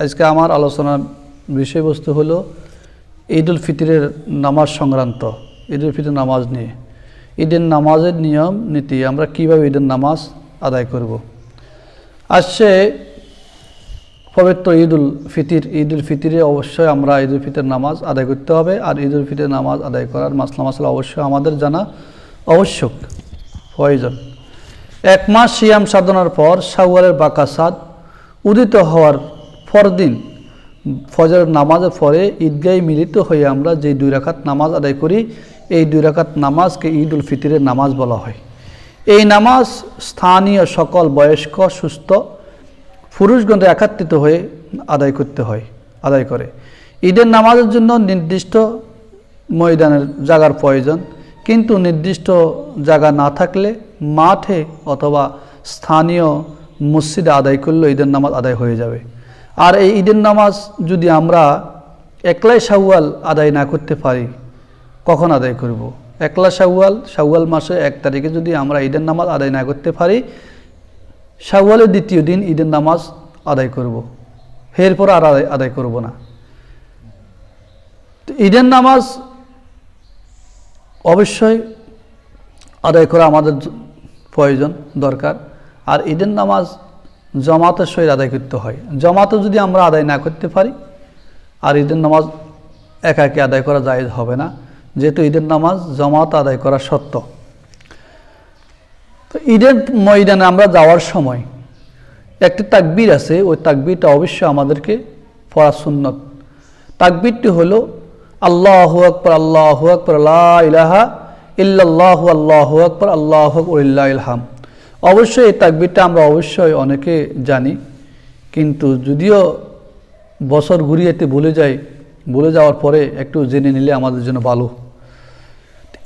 আজকে আমার আলোচনার বিষয়বস্তু হলো ঈদ উল ফিতরের নামাজ সংক্রান্ত ঈদ উল ফিতর নামাজ নিয়ে। ঈদের নামাজের নিয়ম, নীতি, আমরা কীভাবে ঈদের নামাজ আদায় করব। আসছে পবিত্র ঈদ উল ফিতির ঈদ উল ফিতিরে অবশ্যই আমরা ঈদ উল ফিতর নামাজ আদায় করতে হবে, আর ঈদ উল ফিতর নামাজ আদায় করার মাসলা মাসলা অবশ্যই আমাদের জানা আবশ্যক, প্রয়োজন। এক মাস সিয়াম সাধনার পর শাওয়ালের বাকাসাদ উদিত হওয়ার পরদিন, ফজরের নামাজের পরে ঈদগাহে মিলিত হয়ে আমরা যে দুই রাকাত নামাজ আদায় করি, এই দুই রাকাত নামাজকে ঈদ উল ফিতরের নামাজ বলা হয়। এই নামাজ স্থানীয় সকল বয়স্ক, সুস্থ পুরুষগণ একাত্রিত হয়ে আদায় করতে হয়, আদায় করে। ঈদের নামাজের জন্য নির্দিষ্ট ময়দানের জাগার প্রয়োজন, কিন্তু নির্দিষ্ট জায়গা না থাকলে মাঠে অথবা স্থানীয় মসজিদে আদায় করলে ঈদের নামাজ আদায় হয়ে যাবে। আর এই ঈদের নামাজ যদি আমরা একলাই শাওয়াল আদায় না করতে পারি, কখন আদায় করব। একলা শাওয়াল শাওয়াল মাসে এক তারিখে যদি আমরা ঈদের নামাজ আদায় না করতে পারি, শাওয়ালের দ্বিতীয় দিন ঈদের নামাজ আদায় করব। এরপর আর আদায় আদায় করব না ঈদের নামাজ অবশ্যই আদায় করা আমাদের প্রয়োজন, দরকার আর ঈদের নামাজ জমাতের সহিত আদায় করতে হয়। জমাতে যদি আমরা আদায় না করতে পারি, আর ঈদের নামাজ একা একে আদায় করা যায় হবে না, যেহেতু ঈদের নামাজ জমাত আদায় করা সত্য। তো ঈদের ময়দানে আমরা যাওয়ার সময় একটি তাকবির আছে, ওই তাকবিরটা অবশ্যই আমাদেরকে পড়া সুন্নত। তাকবীরটি হলো, আল্লাহু আকবর আল্লাহু আকবর আল্লাহ ইলাহা ইল্লাল্লাহু, আল্লাহু আকবর, আল্লাহু ইল্লাহ ইলহাম অবশ্যই এই তাকবীরটা আমরা অবশ্যই অনেকে জানি, কিন্তু যদিও বছর ঘুরিয়েতে ভুলে যাই, ভুলে যাওয়ার পরে একটু জেনে নিলে আমাদের জন্য ভালো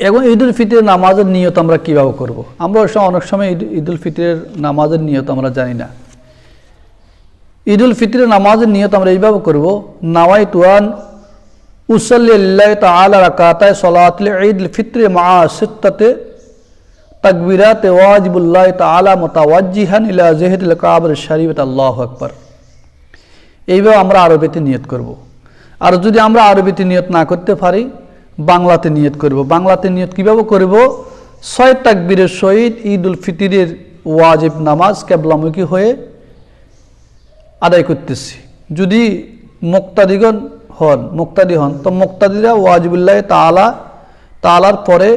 এবং ঈদ উল ফিতরের নামাজের নিয়ত আমরা কীভাবে করব। আমরা অনেক সময় ঈদ উল ফিতরের নামাজের নিয়ত আমরা জানি না ঈদ উল ফিতরের নামাজের নিয়ত আমরা এইভাবে করব নাওয়াই তুয়ান উসল্লাহ তালা রাকাতায় সলাতল ঈদ ফিতরে মা সিত্তাতে তকবিরাত ওয়াজিবুল্লাহ তালা মোতাওয়াজিহান ইলা জেহেদুল কাবর শরীফত, আল্লাহ আকবর এইভাবে আমরা আরবিতে নিয়ত করব। আর যদি আমরা আরবিতে নিয়ত না করতে পারি, বাংলাতে নিয়ত করব। বাংলাতে নিয়ত কীভাবে করব তাকবীরের সহিত ঈদ উল ফিতরের ওয়াজিব নামাজ কেবলামুখী হয়ে আদায় করতেছি যদি মুক্তাদিগণ হন, মুক্তাদি হন, তো মুক্তাদিরা ওয়াজিবুল্লাহ তালা তালার পরে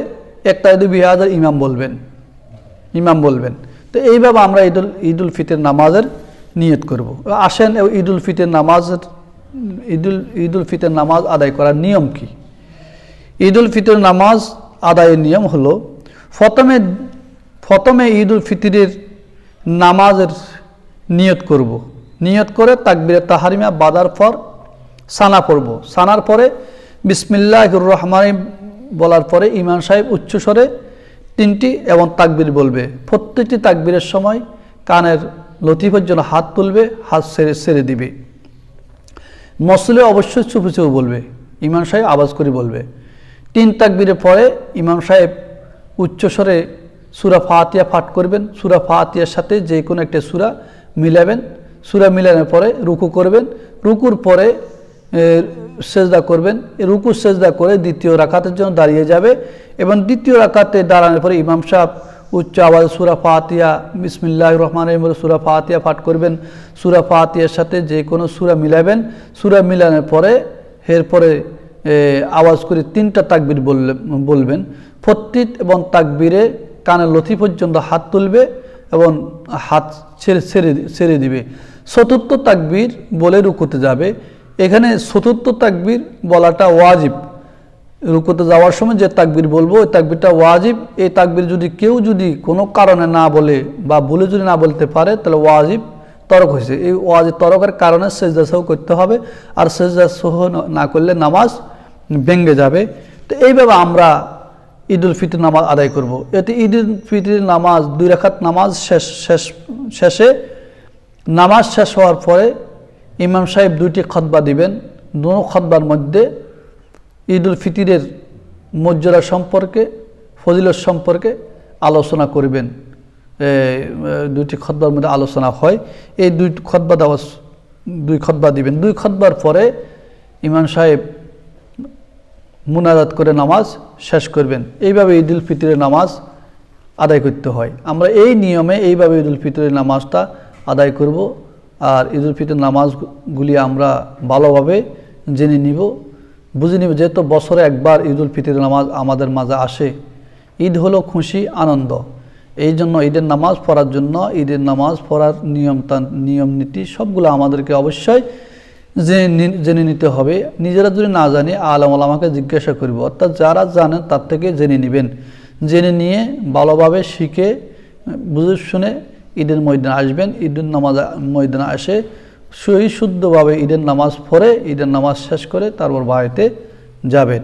একটা যদি বিহাজার ইমাম বলবেন। ইমাম বলবেন। তো এইভাবে আমরা ঈদুল ঈদুল ফিতের নামাজের নিয়ত করব। আসেন ঈদুল ফিতর নামাজের, ঈদুল ঈদুল ফিতের নামাজ আদায় করার নিয়ম কি? ঈদুল ফিতর নামাজ আদায়ের নিয়ম হলো, প্রথমে প্রথমে ঈদুল ফিতরের নামাজের নিয়ত করব। নিয়ত করে তাকবিরে তাহারিমা বাদার পর সানা পড়ব। সানার পরে বিসমিল্লাহ রহমান বলার পরে ইমাম সাহেব উচ্চস্বরে তিনটি এবং তাকবির বলবে। প্রত্যেকটি তাকবিরের সময় কানের লতিফের জন্য হাত তুলবে, হাত সেরে সেরে দিবে। মসলে অবশ্যই চুপে চুপে বলবে। ইমাম সাহেব আওয়াজ করে বলবে। তিন তাকবিরের পরে ইমাম সাহেব উচ্চস্বরে সুরা ফাহাতিয়া পাঠ করবেন। সুরা ফাতিয়ার সাথে যে কোনো একটা সুরা মিলাবেন। সুরা মিলানোর পরে রুকু করবেন। রুকুর পরে সেজদা করবেন। রুকু সেজদা করে দ্বিতীয় রাকাতের জন্য দাঁড়িয়ে যাবে এবং দ্বিতীয় রাকাতে দাঁড়ানোর পরে ইমাম সাহেব উচ্চ আওয়াজ সুরা ফাতিয়া বিসমিল্লাহ রহমান রহিম বলে সুরা ফাতিয়া পাঠ করবেন। সুরা ফাতিয়ার সাথে যে কোনো সুরা মিলাবেন। সুরা মিলানোর পরে এরপরে আওয়াজ করে তিনটা তাকবির বললে, বলবেন। প্রত্যেক এবং তাকবিরে কানের লথি পর্যন্ত হাত তুলবে এবং হাত ছেড়ে ছেড়ে ছেড়ে দিবে। চতুর্থ তাকবির বলে রুকুতে যাবে। এখানে চতুর্থ তাকবির বলাটা ওয়াজিব। রুকুতে যাওয়ার সময় যে তাকবির বলব, ওই তাকবিরটা ওয়াজিব। এই তাকবির যদি কেউ যদি কোনো কারণে না বলে বা ভুলে যদি না বলতে পারে, তাহলে ওয়াজিব তরক হয়েছে। এই ওয়াজিব তরকের কারণে সেজদা সহ করতে হবে। আর সেজদা সহ না করলে নামাজ ভেঙ্গে যাবে। তো এইভাবে আমরা ঈদ উল ফিতর নামাজ আদায় করব। এতে ঈদ উল ফিতরের নামাজ, দুই রেখাত নামাজ শেষ শেষ, শেষে নামাজ শেষ হওয়ার পরে ইমাম সাহেব দুইটি খতবা দিবেন। দুনো খতবার মধ্যে ঈদ উল ফিতরের মর্যাদা সম্পর্কে, ফজিলত সম্পর্কে আলোচনা করবেন। দুইটি খতবার মধ্যে আলোচনা হয়। এই দুই খতবা দেওয়া, দুই খতবা দিবেন। দুই খতবার পরে ইমাম সাহেব মুনাজাত করে নামাজ শেষ করবেন। এইভাবে ঈদ উল ফিতরের নামাজ আদায় করতে হয়। আমরা এই নিয়মে এইভাবে ঈদ উল ফিতরের নামাজটা আদায় করব। আর ঈদ উল ফিতর নামাজগুলি আমরা ভালোভাবে জেনে নিব, বুঝে নিব। যেহেতু বছরে একবার ঈদ উল ফিতরের নামাজ আমাদের মাঝে আসে, ঈদ হলো খুশি, আনন্দ। এই জন্য ঈদের নামাজ পড়ার জন্য, ঈদের নামাজ পড়ার নিয়ম তান- নিয়ম নীতি সবগুলো আমাদেরকে অবশ্যই জেনে জেনে নিতে হবে। নিজেরা যদি না জানি, আলম আলামাকে জিজ্ঞাসা করব। অর্থাৎ যারা জানেন তার থেকে জেনে নেবেন। জেনে নিয়ে ভালোভাবে শিখে, বুঝে শুনে ঈদের ময়দানে আসবেন, ঈদের নামাজ, ময়দানে আসে সেই শুদ্ধভাবে ঈদের নামাজ পড়ে, ঈদের নামাজ শেষ করে তারপর বাড়িতে যাবেন।